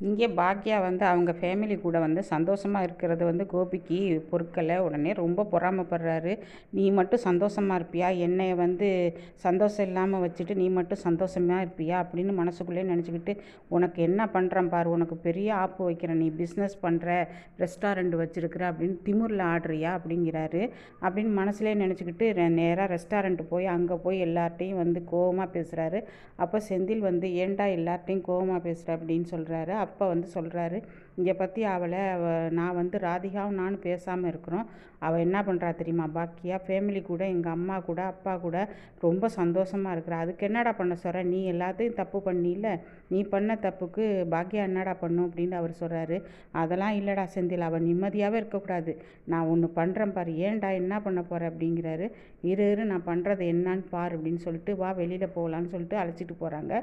இங்கே பாக்யா வந்து அவங்க ஃபேமிலி கூட வந்து சந்தோஷமாக இருக்கிறது வந்து கோபிக்கு பொருட்களை உடனே ரொம்ப பொறாமைப்படுறாரு. நீ மட்டும் சந்தோஷமாக இருப்பியா? என்னை வந்து சந்தோஷம் இல்லாமல் வச்சுட்டு நீ மட்டும் சந்தோஷமாக இருப்பியா? அப்படின்னு மனசுக்குள்ளே நினச்சிக்கிட்டு உனக்கு என்ன பண்ணுறேன் பாரு? உனக்கு பெரிய ஆப்பு வைக்கிறேன் நீ பிஸ்னஸ் பண்ணுற ரெஸ்டாரண்ட் வச்சுருக்கிற அப்படின்னு திமுரில் ஆடுறியா? அப்படிங்கிறாரு. அப்படின்னு மனசுலேயே நினச்சிக்கிட்டு நேராக ரெஸ்டாரண்ட் போய் அங்கே போய் எல்லார்ட்டையும் வந்து கோவமாக பேசுகிறாரு அப்போ செந்தில் வந்து ஏன்டா எல்லார்ட்டையும் கோவமாக பேசுகிற அப்படின்னு சொல்கிறாரு அப்பா வந்து சொல்கிறாரு இங்கே பற்றி அவளை அவ நான் வந்து ராதிகாவும் நானும் பேசாமல் இருக்கிறோம். அவள் என்ன பண்ணுறா தெரியுமா? பாக்கியா ஃபேமிலி கூட எங்கள் அம்மா கூட அப்பா கூட ரொம்ப சந்தோஷமாக இருக்கிறா. அதுக்கு என்னடா பண்ண சொல்கிற? நீ எல்லாத்தையும் தப்பு பண்ணியில. நீ பண்ண தப்புக்கு பாக்கியா என்னடா பண்ணும் அப்படின்னு அவர் சொல்கிறாரு. அதெல்லாம் இல்லைடா செந்தில் அவள் நிம்மதியாகவே இருக்கக்கூடாது. நான் ஒன்று பண்ணுறேன் பாரு. ஏன்டா என்ன பண்ண போகிற அப்படிங்கிறாரு. இரு இரு நான் பண்ணுறது என்னான்னு பார் அப்படின்னு சொல்லிட்டு வா வெளியில் போகலான்னு சொல்லிட்டு அழைச்சிட்டு போகிறாங்க.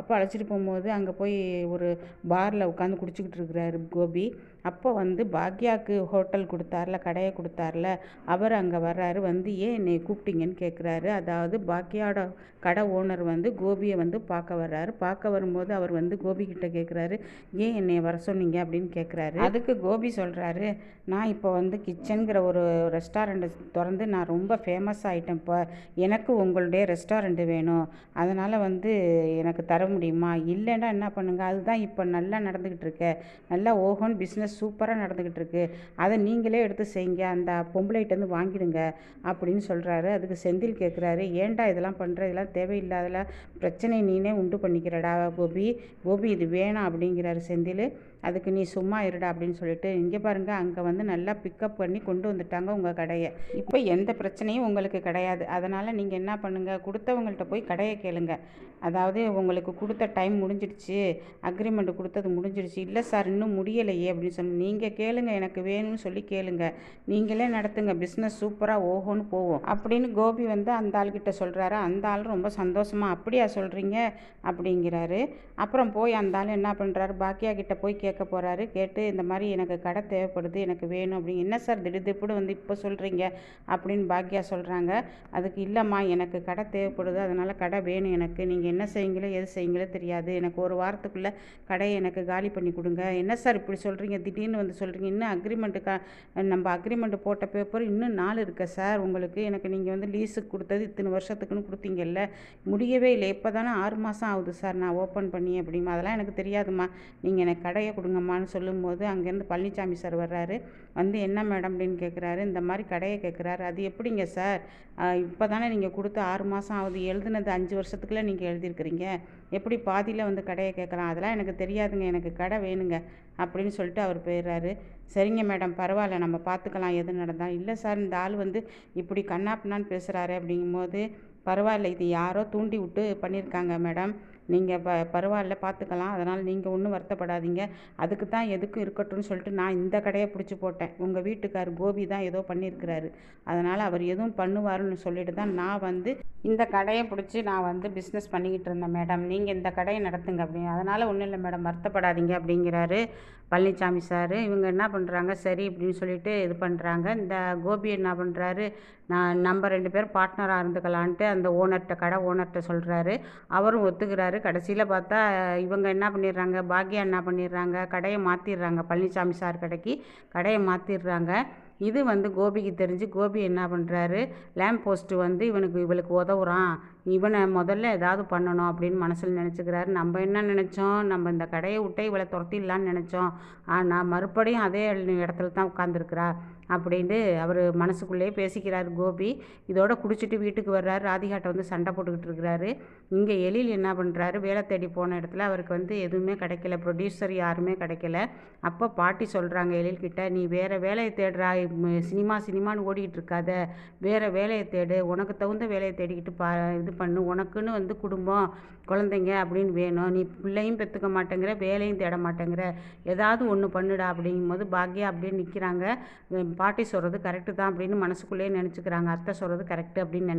அப்போ அழைச்சிட்டு போகும்போது அங்கே போய் ஒரு பாரில் உட்காந்து குடிச்சிக்கிட்டு இருக்கிறாரு கோபி அப்போ வந்து பாக்யாவுக்கு ஹோட்டல் கொடுத்தார்ல கடையை கொடுத்தார்ல அவர் அங்கே வர்றாரு வந்து ஏன் என்னை கூப்பிட்டீங்கன்னு கேட்குறாரு அதாவது பாக்யாவோட கடை ஓனர் வந்து கோபியை வந்து பார்க்க வர்றாரு. பார்க்க வரும்போது அவர் வந்து கோபி கிட்ட கேட்குறாரு ஏன் என்னை வர சொன்னீங்க? அப்படின்னு கேட்குறாரு அதுக்கு கோபி சொல்கிறாரு நான் இப்போ வந்து கிச்சனுங்கிற ஒரு ரெஸ்டாரண்ட் திறந்து நான் ரொம்ப ஃபேமஸ் ஆகிட்டேன் இப்போ. எனக்கு உங்களுடைய ரெஸ்டாரண்ட் வேணும். அதனால் வந்து எனக்கு தர முடியுமா? இல்லைன்னா என்ன பண்ணுங்கள் அதுதான் இப்போ நல்லா நடந்துக்கிட்டு இருக்க. நல்லா ஓஹோன்னு பிஸ்னஸ் சூப்பராக நடந்துக்கிட்டு இருக்கு அதை நீங்களே எடுத்து செய்யுங்க. அந்த பொம்பளைகிட்டேருந்து வாங்கிடுங்க அப்படின்னு சொல்கிறாரு அதுக்கு செந்தில் கேட்குறாரு ஏன்டா இதெல்லாம் பண்ணுற இதெல்லாம் தேவையில்லாதல. பிரச்சனை நீனே உண்டு பண்ணிக்கிறடா கோபி. கோபி இது வேணாம் அப்படிங்கிறாரு செந்தில். அதுக்கு நீ சும்மா இருடா அப்படின்னு சொல்லிட்டு இங்கே பாருங்கள் அங்கே வந்து நல்லா பிக்கப் பண்ணி கொண்டு வந்துட்டாங்க உங்கள் கடையை. இப்போ எந்த பிரச்சனையும் உங்களுக்கு கிடையாது. அதனால் நீங்கள் என்ன பண்ணுங்கள் கொடுத்தவங்கள்ட்ட போய் கடையை கேளுங்க. அதாவது உங்களுக்கு கொடுத்த டைம் முடிஞ்சிடுச்சு அக்ரிமெண்ட் கொடுத்தது முடிஞ்சிடுச்சு. இல்லை சார் இன்னும் முடியலையே அப்படின்னு சொல்லி நீங்கள் கேளுங்க எனக்கு வேணும்னு சொல்லி கேளுங்க. நீங்களே நடத்துங்க பிஸ்னஸ் சூப்பராக ஓஹோன்னு போவோம். அப்படின்னு கோபி வந்து அந்த ஆள்கிட்ட சொல்கிறாரு அந்த ஆள் ரொம்ப சந்தோஷமாக அப்படியா சொல்கிறீங்க அப்படிங்கிறாரு. அப்புறம் போய் அந்த ஆள் என்ன பண்ணுறாரு பாக்கியா கிட்ட போய் கேட்க போகிறாரு கேட்டு இந்த மாதிரி எனக்கு கடை தேவைப்படுது எனக்கு வேணும் அப்படின்னு. என்ன சார் திடீர் திப்புடு வந்து இப்போ சொல்கிறீங்க அப்படின்னு பாக்கியா சொல்கிறாங்க அதுக்கு இல்லைம்மா எனக்கு கடை தேவைப்படுது. அதனால் கடை வேணும் எனக்கு. நீங்கள் என்ன செய்யுங்களோ எது செய்யுங்களோ தெரியாது. எனக்கு ஒரு வாரத்துக்குள்ளே கடையை எனக்கு காலி பண்ணி கொடுங்க. என்ன சார் இப்படி சொல்கிறீங்க திடீர்னு வந்து சொல்கிறீங்க இன்னும் அக்ரிமெண்ட்டு நம்ம அக்ரிமெண்ட் போட்ட பேப்பர் இன்னும் நாள் இருக்க சார்? உங்களுக்கு எனக்கு நீங்கள் வந்து லீஸுக்கு கொடுத்தது இத்தனை வருஷத்துக்குன்னு கொடுத்தீங்கல்ல. முடியவே இல்லை. இப்போ தானே ஆறு மாதம் ஆகுது சார். நான் ஓப்பன் பண்ணி அப்படிமா? அதெல்லாம் எனக்கு தெரியாதும்மா நீங்கள் எனக்கு கடையை கொடுங்கம்மான்னு சொல்லும்போது அங்கேருந்து பழனிசாமி சார் வர்றாரு. வந்து என்ன மேடம்? அப்படின்னு கேட்குறாரு இந்த மாதிரி கடையை கேட்குறாரு அது எப்படிங்க சார்? இப்போ தானே நீங்கள் கொடுத்து ஆறு மாதம் ஆகுது. எழுதுனது அஞ்சு வருஷத்துக்குள்ளே நீங்கள் எழுதியிருக்கிறீங்க. எப்படி பாதியில் வந்து கடையை கேட்கலாம்? அதெல்லாம் எனக்கு தெரியாதுங்க. எனக்கு கடை வேணுங்க. அப்படின்னு சொல்லிட்டு அவர் போயிடுறாரு. சரிங்க மேடம். பரவாயில்ல. நம்ம பார்த்துக்கலாம். எது நடந்தால் இல்லை சார். இந்த ஆள் வந்து இப்படி கண்ணாப்பின்னான்னு பேசுகிறாரு அப்படிங்கும்போது பரவாயில்ல இது யாரோ தூண்டி விட்டு பண்ணியிருக்காங்க மேடம். நீங்கள் ப பரவாயில்ல பார்த்துக்கலாம். அதனால் நீங்கள் ஒன்றும் வருத்தப்படாதீங்க. அதுக்கு தான் எதுக்கும் இருக்கட்டும்னு சொல்லிட்டு நான் இந்த கடையை பிடிச்சி போட்டேன். உங்கள் வீட்டுக்கார் கோபி தான் ஏதோ பண்ணியிருக்கிறாரு. அதனால் அவர் எதுவும் பண்ணுவாருன்னு சொல்லிட்டு தான் நான் வந்து இந்த கடையை பிடிச்சி நான் வந்து பிஸ்னஸ் பண்ணிக்கிட்டு இருந்தேன் மேடம் நீங்கள் இந்த கடையை நடத்துங்க அப்படின்னு. அதனால் ஒன்றும் இல்லை மேடம் வருத்தப்படாதீங்க அப்படிங்கிறாரு பழனிசாமி சார். இவங்க என்ன பண்ணுறாங்க சரி அப்படின்னு சொல்லிட்டு இது பண்ணுறாங்க இந்த கோபி என்ன பண்ணுறாரு நான் நம்ம ரெண்டு பேரும் பார்ட்னராக இருந்துக்கலான்ட்டு அந்த ஓனர்கிட்ட கடை ஓனர்கிட்ட சொல்கிறாரு அவரும் ஒத்துக்கிறாரு. கடைசியில் பார்த்தா இவங்க என்ன பண்ணிடுறாங்க? பாக்யா என்ன பண்ணிடுறாங்க? கடையை மாற்றிடுறாங்க பழனிசாமி சார் கடைக்கு. கடையை மாற்றிடுறாங்க இது வந்து கோபிக்கு தெரிஞ்சு கோபி என்ன பண்ணுறாரு லேம்ப் போஸ்ட்டு வந்து இவனுக்கு இவளுக்கு உதவுறான். இவனை முதல்ல ஏதாவது பண்ணணும் அப்படின்னு மனசில் நினச்சிக்கிறாரு. நம்ம என்ன நினச்சோம்? நம்ம இந்த கடையை விட்டே இவளை துரத்திடலான்னு நினச்சோம். ஆனால் மறுபடியும் அதே இடத்துல தான் உட்காந்துருக்குறா அப்படின்ட்டு அவர் மனசுக்குள்ளேயே பேசிக்கிறார். கோபி இதோட குடிச்சிட்டு வீட்டுக்கு வர்றாரு. ராதிகாட்டை வந்து சண்டை போட்டுக்கிட்டு இருக்கிறாரு. இங்கே எழில் என்ன பண்ணுறாரு வேலை தேடி போன இடத்துல அவருக்கு வந்து எதுவுமே கிடைக்கல. ப்ரொடியூசர் யாருமே கிடைக்கல. அப்போ பாட்டி சொல்கிறாங்க எழில்கிட்ட நீ வேறு வேலையை தேடுறா. சினிமா சினிமான்னு ஓடிக்கிட்டு இருக்காத. வேறு வேலையை தேடு. உனக்கு தகுந்த வேலையை தேடிக்கிட்டு பா இது இது பண்ணு உனக்குன்னு வந்து குடும்பம் குழந்தைங்க அப்படின்னு வேணும். நீ பிள்ளையும் பெற்றுக்க மாட்டேங்கிற வேலையும் தேட மாட்டேங்கிற ஏதாவது ஒன்று பண்ணுடா அப்படிங்கும்போது பாக்யா அப்படியே நிற்கிறாங்க பாட்டி சொல்கிறது கரெக்டு தான் அப்படின்னு மனசுக்குள்ளேயே நினச்சிக்கிறாங்க. அத்தை சொல்கிறது கரெக்டு அப்படின்னு நினைக்க